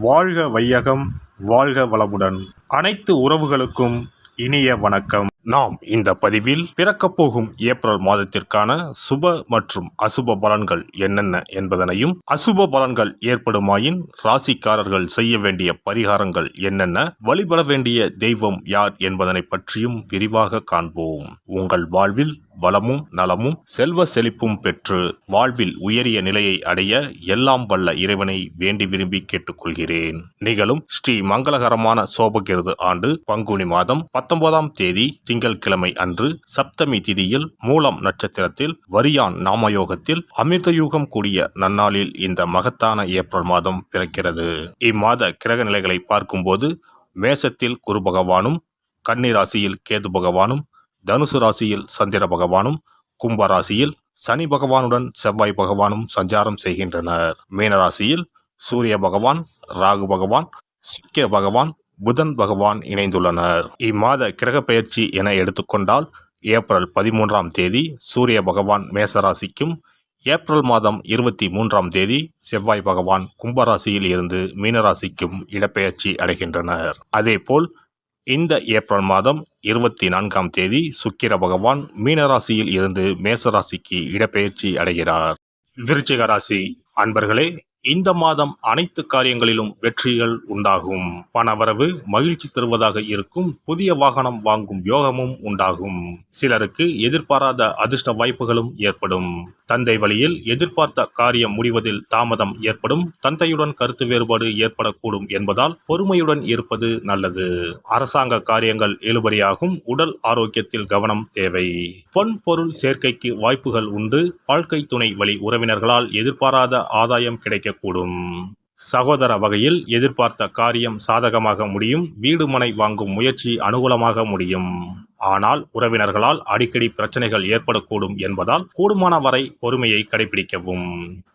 வாழ்க வையகம் வாழ்க வளமுடன். அனைத்து உறவுகளுக்கும் இனிய வணக்கம். நாம் இந்த பதிவில் பிறக்கப் போகும் ஏப்ரல் மாதத்திற்கான சுப மற்றும் அசுப பலன்கள் என்னென்ன என்பதனையும் அசுப பலன்கள் ஏற்படுமாயின் ராசிக்காரர்கள் செய்ய வேண்டிய பரிகாரங்கள் என்னென்ன வழிபட வேண்டிய தெய்வம் யார் என்பதனை பற்றியும் விரிவாக காண்போம். உங்கள் வாழ்வில் வளமும் நலமும் செல்வ செழிப்பும் பெற்று வாழ்வில் உயரிய நிலையை அடைய எல்லாம் வல்ல இறைவனை வேண்டி விரும்பி கேட்டுக்கொள்கிறேன். நிகழும் ஸ்ரீ மங்களகரமான சோபகிருது ஆண்டு பங்குனி மாதம் பத்தொன்பதாம் தேதி திங்கட்கிழமை அன்று சப்தமி திதியில் மூலம் நட்சத்திரத்தில் வரியான் நாமயோகத்தில் அமிர்தயுகம் கூடிய நன்னாளில் இந்த மகத்தான ஏப்ரல் மாதம் பிறக்கிறது. இம்மாத கிரக நிலைகளை பார்க்கும்போது மேசத்தில் குரு பகவானும் கன்னி ராசியில் கேது பகவானும் தனுசு ராசியில் சந்திர பகவானும் கும்ப ராசியில் சனி பகவானுடன் செவ்வாய் பகவானும் சஞ்சாரம் செய்கின்றனர். மீனராசியில் சூரிய பகவான் ராகு பகவான் சுக்கிர பகவான் புதன் பகவான் இணைந்துள்ளனர். இம்மாத கிரக பெயர்ச்சி என எடுத்துக்கொண்டால் ஏப்ரல் பதிமூன்றாம் தேதி சூரிய பகவான் மேசராசிக்கும் ஏப்ரல் மாதம் இருபத்தி மூன்றாம் தேதி செவ்வாய் பகவான் கும்பராசியில் இருந்து மீனராசிக்கும் இடப்பெயர்ச்சி அடைகின்றனர். அதேபோல் இந்த ஏப்ரல் மாதம் இருபத்தி நான்காம் தேதி சுக்கிர பகவான் மீனராசியில் இருந்து மேசராசிக்கு இடப்பெயர்ச்சி அடைகிறார். விருச்சிக ராசி அன்பர்களே இந்த மாதம் அனைத்து காரியங்களிலும் வெற்றிகள் உண்டாகும். பணவரவு மகிழ்ச்சி தருவதாக இருக்கும். புதிய வாகனம் வாங்கும் யோகமும் உண்டாகும். சிலருக்கு எதிர்பாராத அதிர்ஷ்ட வாய்ப்புகளும் ஏற்படும். தந்தை வழியில் எதிர்பார்த்த காரியம் முடிவதில் தாமதம் ஏற்படும். தந்தையுடன் கருத்து வேறுபாடு ஏற்படக்கூடும் என்பதால் பொறுமையுடன் இருப்பது நல்லது. அரசாங்க காரியங்கள் இழுபறியாகும் உடல் ஆரோக்கியத்தில் கவனம் தேவை. பொன் பொருள் சேர்க்கைக்கு வாய்ப்புகள் உண்டு. வாழ்க்கை துணை வழி உறவினர்களால் எதிர்பாராத ஆதாயம் கிடைக்க கிடைக்கக்கூடும் சகோதர வகையில் எதிர்பார்த்த காரியம் சாதகமாக முடியும். வீடு மனை வாங்கும் முயற்சி அனுகூலமாக முடியும். ஆனால் உறவினர்களால் அடிக்கடி பிரச்சனைகள் ஏற்படக்கூடும் என்பதால் கூடுமான வரை பொறுமையை கடைபிடிக்கவும்.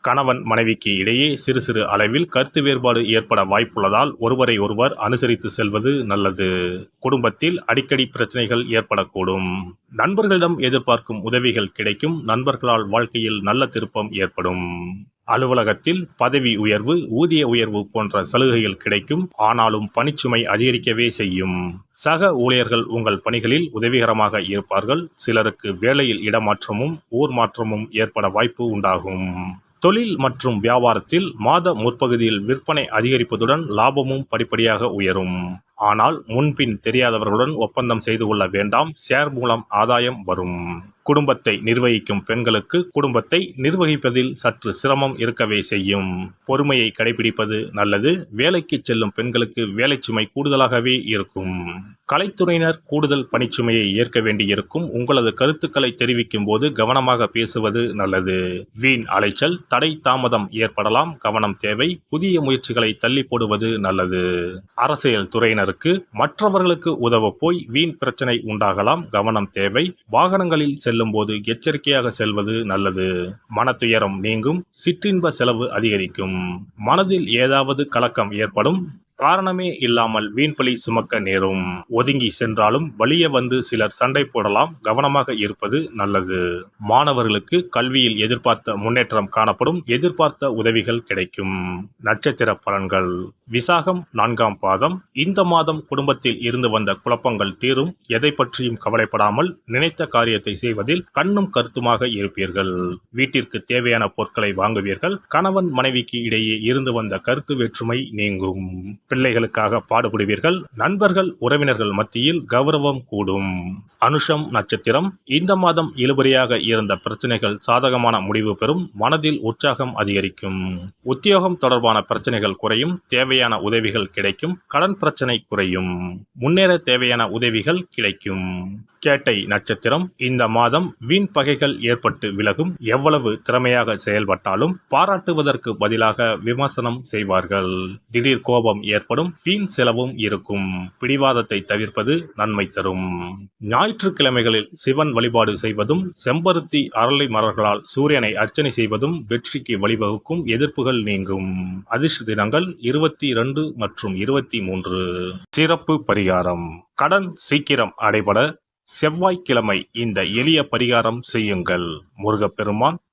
கணவன் மனைவிக்கு இடையே சிறு சிறு அளவில் கருத்து வேறுபாடு ஏற்பட வாய்ப்புள்ளதால் ஒருவரை ஒருவர் அனுசரித்து செல்வது நல்லது. குடும்பத்தில் அடிக்கடி பிரச்சனைகள் ஏற்படக்கூடும். நண்பர்களிடம் எதிர்பார்க்கும் உதவிகள் கிடைக்கும். நண்பர்களால் வாழ்க்கையில் நல்ல திருப்பம் ஏற்படும். அலுவலகத்தில் பதவி உயர்வு ஊதிய உயர்வு போன்ற சலுகைகள் கிடைக்கும். ஆனாலும் பணிச்சுமை அதிகரிக்கவே செய்யும். சக ஊழியர்கள் உங்கள் பணிகளில் உதவிகரமாக இருப்பார்கள். சிலருக்கு வேலையில் இடமாற்றமும் ஊர் மாற்றமும் ஏற்பட வாய்ப்பு உண்டாகும். தொழில் மற்றும் வியாபாரத்தில் மாத முற்பகுதியில் விற்பனை அதிகரிப்பதுடன் லாபமும் படிப்படியாக உயரும். ஆனால் முன்பின் தெரியாதவர்களுடன் ஒப்பந்தம் செய்து கொள்ள வேண்டாம். ஷேர் மூலம் ஆதாயம் வரும். குடும்பத்தை நிர்வகிக்கும் பெண்களுக்கு குடும்பத்தை நிர்வகிப்பதில் சற்று சிரமம் இருக்கவே செய்யும். பொறுமையை கடைபிடிப்பது நல்லது. வேலைக்கு செல்லும் பெண்களுக்கு வேலை சுமை கூடுதலாகவே இருக்கும். கலைத்துறையினர் கூடுதல் பணிச்சுமையை ஏற்க வேண்டியிருக்கும். உங்களது கருத்துக்களை தெரிவிக்கும் போது கவனமாக பேசுவது நல்லது. வீண் அலைச்சல் தடை தாமதம் ஏற்படலாம். கவனம் தேவை. புதிய முயற்சிகளை தள்ளி போடுவது நல்லது. அரசியல் துறையினர் துறையினருக்கு மற்றவர்களுக்கு உதவ போய் வீண் பிரச்சனை உண்டாகலாம். கவனம் தேவை. வாகனங்களில் செல்லும் போது எச்சரிக்கையாக செல்வது நல்லது. மனத்துயரம் நீங்கும். சிற்றின்ப செலவு அதிகரிக்கும். மனதில் ஏதாவது கலக்கம் ஏற்படும். காரணமே இல்லாமல் வீண்பலி சுமக்க நேரும். ஒதுங்கி சென்றாலும் வலிய வந்து சிலர் சண்டை போடலாம். கவனமாக இருப்பது நல்லது. மாணவர்களுக்கு கல்வியில் எதிர்பார்த்த முன்னேற்றம் காணப்படும். எதிர்பார்த்த உதவிகள் கிடைக்கும். நட்சத்திர பலன்கள். விசாகம் நான்காம் பாதம். இந்த மாதம் குடும்பத்தில் இருந்து வந்த குழப்பங்கள் தீரும். எதை பற்றியும் கவலைப்படாமல் நினைத்த காரியத்தை செய்வதில் கண்ணும் கருத்துமாக இருப்பீர்கள். வீட்டிற்கு தேவையான பொருட்களை வாங்குவீர்கள். கணவன் மனைவிக்கு இடையே இருந்து வந்த கருத்து வேற்றுமை நீங்கும். பிள்ளைகளுக்காக பாடுபடுவீர்கள். நண்பர்கள் உறவினர்கள் மத்தியில் கௌரவம் கூடும். அனுஷம் நட்சத்திரம் இந்த மாதம் இழுபறியாக இருந்த பிரச்சனைகள் சாதகமான முடிவு பெறும். மனதில் உற்சாகம் அதிகரிக்கும். உத்தியோகம் தொடர்பான பிரச்சனைகள் குறையும். தேவையான உதவிகள் கிடைக்கும். கடன் பிரச்சனை குறையும். முன்னேற தேவையான உதவிகள் கிடைக்கும். கேட்டை நட்சத்திரம் இந்த மாதம் வீண் பகைகள் ஏற்பட்டு விலகும். எவ்வளவு திறமையாக செயல்பட்டாலும் பாராட்டுவதற்கு பதிலாக விமர்சனம் செய்வார்கள். திடீர் கோபம் ஏற்படும் வீண் செலவும் இருக்கும். பிடிவாதத்தை தவிர்ப்பது நன்மை தரும். ஞாயிற்றுக்கிழமைகளில் சிவன் வழிபாடு செய்வதும் செம்பருத்தி அரளி மலர்களால் சூரியனை அர்ச்சனை செய்வதும் வெற்றிக்கு வழிவகுக்கும் எதிர்ப்புகள் நீங்கும். அதிர்ஷ்ட தினங்கள் இருபத்தி இரண்டு மற்றும் இருபத்தி மூன்று சிறப்பு பரிகாரம். கடன் சீக்கிரம் அடைபட செவ்வாய்க்கிழமை இந்த எளிய பரிகாரம் செய்யுங்கள். முருகப்பெருமான்